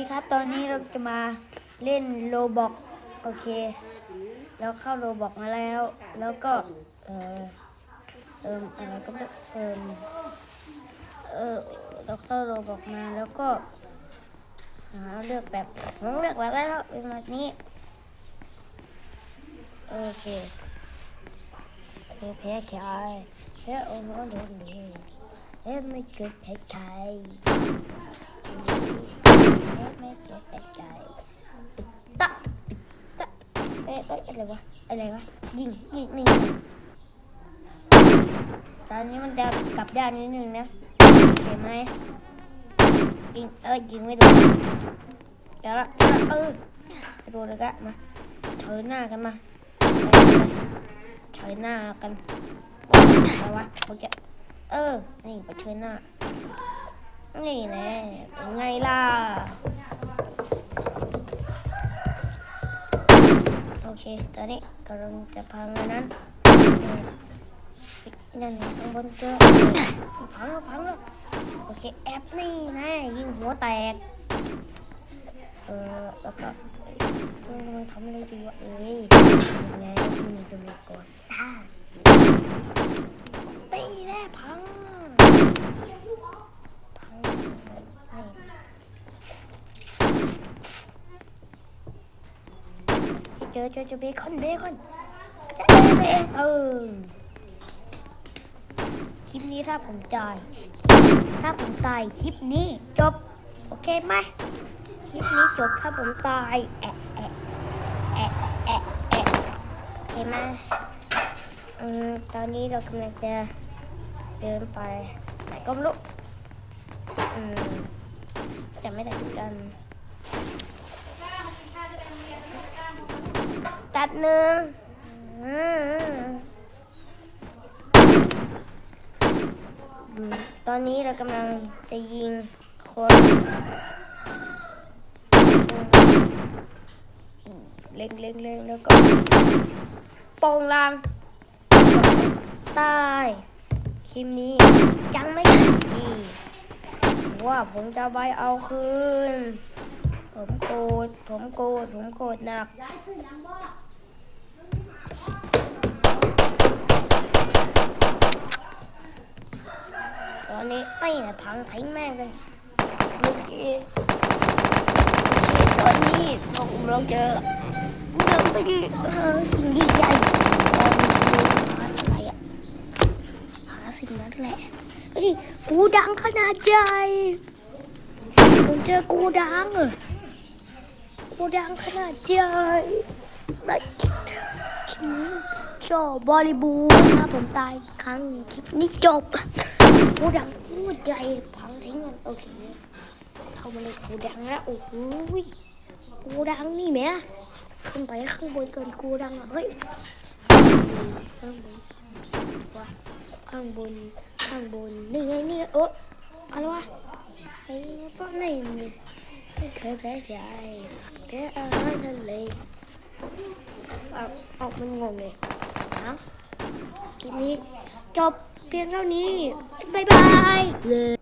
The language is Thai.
ดีครับ ตอนนี้เราจะมาเล่นโลบอกโอเค แล้วเข้าโลบอกมาแล้ว แล้วก็ เออเอิมอะไรก็เอิมเออเราเข้าโลบอกมาแล้วก็หาเลือกแบบผมเลือกแบบได้แล้วเป็นแบบนี้ โอเคเคแพ้ใครแพ้โอ้โหโดนเลยแพ้ไม่เกิดแพ้ใคร อะไรวะ อะไรวะ ยิง ยิงนี่ตอนนี้มันจะกลับด้านนิดนึงนะเห็นไหมยิง เอ้ยยิงไม่โดนเดี๋ยวละเดี๋ยวละเออไปดูเลยกะมาเฉยหน้ากันมาเฉยหน้ากันอะไรวะโอเคเออ นี่ไปเฉยหน้า นี่แน่เป็นไงล่ะ อเค ตอนนี้กำลังจะพังอันนั้นนี่นั่นข้างบนเจอพังแล้วพังแล้วโอเค แอปนี่นะ ยิงหัวแตก เออแล้วก็มันทำอะไรดีวะเอ้ยยังไงที่มีตัวมีกอซ่าแน่พัง พังนี่เจอเจอเบคอนเบคอนจะเองเองเออคลิปนี้ถ้าผมตาย ถ้าผมตายคลิปนี้จบ โอเคไหมคลิปนี้จบถ้าผมตายแอะแอะแอะแอะแอะโอเคไหมอืมตอนนี้เรากำลังจะเดินไปไหนก็ไม่รู้อืมจำไม่ได้กัน ตัดหนึ่งตอนนี้เรากำลังจะยิงคนเล็งเล็งเล็งแล้วก็ปองลางตายคลิปนี้ยังไม่ดีว่าผมจะไปเอาคืน ผมโกรธผมโกรธผมโกรธหนัก ตอนนี้ไม่นะพังทิ้งแม่งเลยเมื่อกี้ตอนนี้เรากำลังเจอเดินไปดิหาสิ่งใหญ่ๆตอนนี้หาอะไรอะหาสิ่งนั้นแหละเฮ้ยกูดังขนาดใหญ่ผมเจอกูดังอะกูดังขนาดใหญ่ได้ จบบริบูรณ์ถ้าผมตายครั้งคลิปนี้จบกูดังพูดใหญ่พังทิ้งกันโอเคเข้ามาเลยกูดังแล้วโอ้โหยกูดังนี่แม่ขึ้นไปข้างบนเกินกูดังอะเฮ้ยข้างบนว้าข้างบนข้างบนนี่ไงนี่ไงโอ๊ะอะไรวะไอ้พวกนี้มันไม่เคยแพ้ใจแพ้อาหารทะเล เอาออกมันงงเลยนะคลิปนี้จบเพียงเท่านี้ บ๊ายบายเลย